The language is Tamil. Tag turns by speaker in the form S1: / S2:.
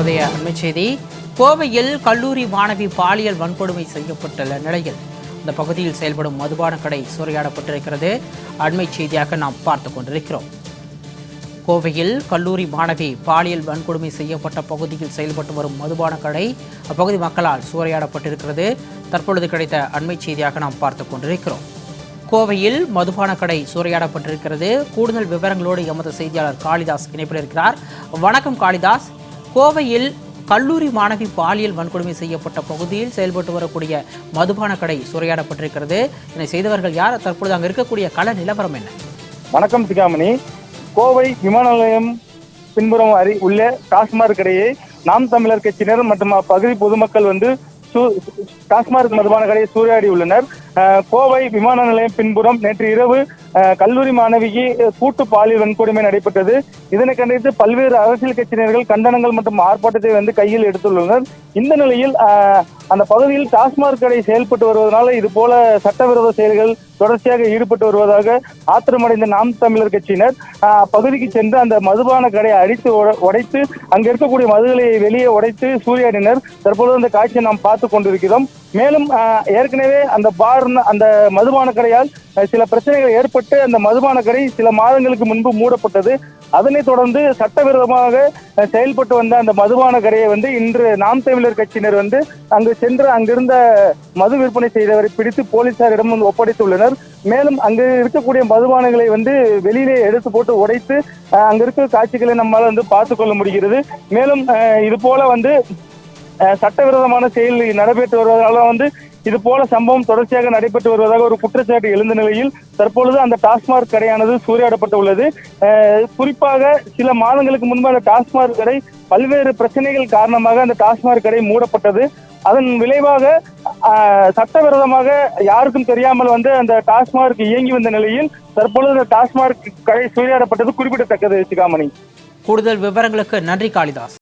S1: தற்போதைய அண்மை செய்தி கோவையில் கல்லூரி மாணவி பாலியல் வன்கொடுமை செய்யப்பட்டுள்ள நிலையில் இந்த பகுதியில் செயல்படும் மதுபான கடை சூறையாடப்பட்டிருக்கிறது. அண்மை செய்தியாக நாம் பார்த்து கொண்டிருக்கிறோம். கோவையில் கல்லூரி மாணவி பாலியல் வன்கொடுமை செய்யப்பட்ட பகுதியில் செயல்பட்டு வரும் மதுபான கடை அப்பகுதி மக்களால் சூறையாடப்பட்டிருக்கிறது. தற்பொழுது கிடைத்த அண்மை செய்தியாக நாம் பார்த்து கொண்டிருக்கிறோம். கோவையில் மதுபான கடை சூறையாடப்பட்டிருக்கிறது. கூடுதல் விவரங்களோடு எமது செய்தியாளர் காளிதாஸ் இணைப்பில் இருக்கிறார். வணக்கம் காளிதாஸ். கோவையில் கல்லூரி மாணவி பாலியல் வன்கொடுமை செய்யப்பட்ட பகுதியில் செயல்பட்டு வரக்கூடிய மதுபான கடை சூறையாடப்பட்டிருக்கிறது இதனை செய்தவர்கள் யார்? தற்பொழுது அங்கே இருக்கக்கூடிய கள நிலவரம் என்ன?
S2: வணக்கம் சிகாமணி. கோவை விமான நிலையம் பின்புறம் அறி உள்ள டாஸ்மாக் கடையை நாம் தமிழர் கட்சியினர் மற்றும் அப்பகுதி பொதுமக்கள் வந்து சூ- டாஸ்மாக் மதுபான கடையை சூறையாடி உள்ளனர் கோவை விமான நிலையம் பின்புறம் நேற்று இரவு கல்லூரி மாணவிக்கு கூட்டு பாலியல் வன்கொடுமை நடைபெற்றது. இதனை கண்டித்து பல்வேறு அரசியல் கட்சியினர்கள் கண்டனங்கள் மற்றும் ஆர்ப்பாட்டத்தை வந்து கையில் எடுத்துள்ளனர். இந்த நிலையில் அந்த பகுதியில் டாஸ்மாக் கடை செயல்பட்டு வருவதனால இது போல சட்டவிரோத செயல்கள் தொடர்ச்சியாக ஈடுபட்டு வருவதாக ஆத்திரமடைந்த நாம் தமிழர் கட்சியினர் பகுதிக்கு சென்று அந்த மதுபான கடையை அடித்து உடைத்து அங்க இருக்கக்கூடிய மதுகளை வெளியே உடைத்து சூறையாடினர். தற்பொழுது அந்த காட்சியை நாம் பார்த்து கொண்டிருக்கிறோம். மேலும் ஏற்கனவே அந்த பார் அந்த மதுபான கடையால் சில பிரச்சனைகள் ஏற்பட்டு அந்த மதுபான கடை சில மாதங்களுக்கு முன்பு மூடப்பட்டது. அதனைத் தொடர்ந்து சட்டவிரோதமாக செயல்பட்டு வந்த அந்த மதுபான கடையை வந்து இன்று நாம் தமிழர் கட்சியினர் வந்து அங்கு சென்று அங்கிருந்த மது விற்பனை செய்தவரை பிடித்து போலீசாரிடம் வந்து ஒப்படைத்துள்ளனர். மேலும் அங்கு இருக்கக்கூடிய மதுபானங்களை வந்து வெளியிலே எடுத்து போட்டு உடைத்து அஹ், இருக்கிற காட்சிகளை நம்மால் வந்து பார்த்து கொள்ள முடிகிறது. மேலும் இது போல வந்து சட்டவிரோதமான செயல் நடைபெற்று வருவதால வந்து இது போல சம்பவம் தொடர்ச்சியாக நடைபெற்று வருவதாக ஒரு குற்றச்சாட்டு எழுந்த நிலையில் தற்பொழுது அந்த டாஸ்மாக் கடையானது சூறையாடப்பட்டுள்ளது. உள்ளது குறிப்பாக சில மாதங்களுக்கு முன்பு அந்த டாஸ்மாக் கடை பல்வேறு பிரச்சனைகள் காரணமாக அந்த டாஸ்மாக் கடை மூடப்பட்டது. அதன் விளைவாக சட்டவிரோதமாக யாருக்கும் தெரியாமல் வந்து அந்த டாஸ்மாக் இயங்கி வந்த நிலையில் தற்பொழுது அந்த டாஸ்மாக் கடை சூறையாடப்பட்டது குறிப்பிடத்தக்கது சிகாமணி.
S1: கூடுதல் விவரங்களுக்கு நன்றி காளிதாஸ்.